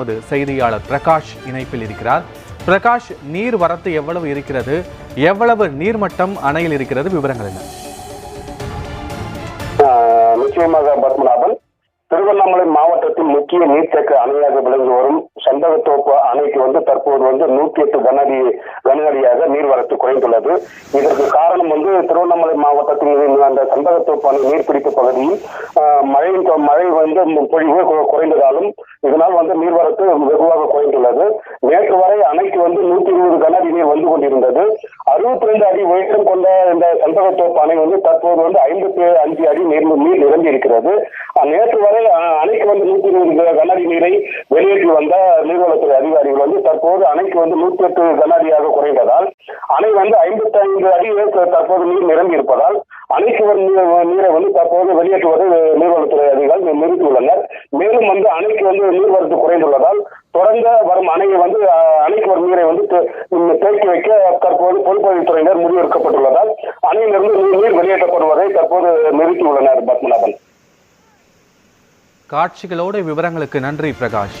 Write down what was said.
எமது செய்தியாளர் பிரகாஷ் இணைப்பில் இருக்கிறார். பிரகாஷ் நீர் வரத்து எவ்வளவு இருக்கிறது? எவ்வளவு நீர்மட்டம் அணையில் இருக்கிறது? விவரங்கள் என்ன? நிச்சயமாக பத்மநாபன். திருவண்ணாமலை மாவட்டத்தின் முக்கிய நீர்த்தேக்க அணையாக விளங்கி வரும் சந்தகத்தோப்பு அணைக்கு வந்து தற்போது வந்து நூத்தி எட்டு கனஅடி கனஅடியாக நீர்வரத்து குறைந்துள்ளது. இதற்கு காரணம் வந்து திருவண்ணாமலை மாவட்டத்தின் அந்த சந்தகத்தோப்பு அணை நீர்பிடிப்பு பகுதியில் ஆஹ் மழை வந்து பொழிவு குறைந்ததாலும் இதனால் வந்து நீர்வரத்து வெகுவாக குறைந்துள்ளது. நேற்று வரை அணைக்கு வந்து நூத்தி இருபது கனஅடி நீர் வந்து கொண்டிருந்தது. அறுபத்தி ரெண்டு அடி உயரம் கொண்ட இந்த சந்தகத்தோப்பு அணை வந்து தற்போது வந்து ஐம்பத்தி அஞ்சு அடி நீர் நீர் நிரம்பி இருக்கிறது. நேற்று வரை அணைக்கு வந்து நூத்தி இருபது கனஅடி நீரை வெளியேற்றி வந்த நீர்வளத்துறை அதிகாரிகள் வந்து தற்போது அணைக்கு வந்து நூத்தி எட்டு கனஅடியாக குறைந்ததால் அணை வந்து ஐம்பத்தி ஐந்து அடி தற்போது நீர் நிரம்பி இருப்பதால் அணைக்கு வரும் நீரை வந்து தற்போது வெளியேற்றுவது நீர்வளத்துறை நிறுத்தியுள்ளனர் மேலும் வந்து அணைக்கு வந்து நீர்வரத்து குறைந்துள்ளதால் தொடர்ந்து வரும் அணையை வந்து அணைக்கு வரும் நீரை வந்து தேக்கி வைக்க தற்போது பொதுப்பணித்துறையினர் முடிவெடுக்கப்பட்டுள்ளதால் அணையிலிருந்து நீர் வெளியேற்றப்படுவதை தற்போது நிறுத்தியுள்ளனர் பத்மநாபன். காட்சிகளோடு விவரங்களுக்கு நன்றி பிரகாஷ்.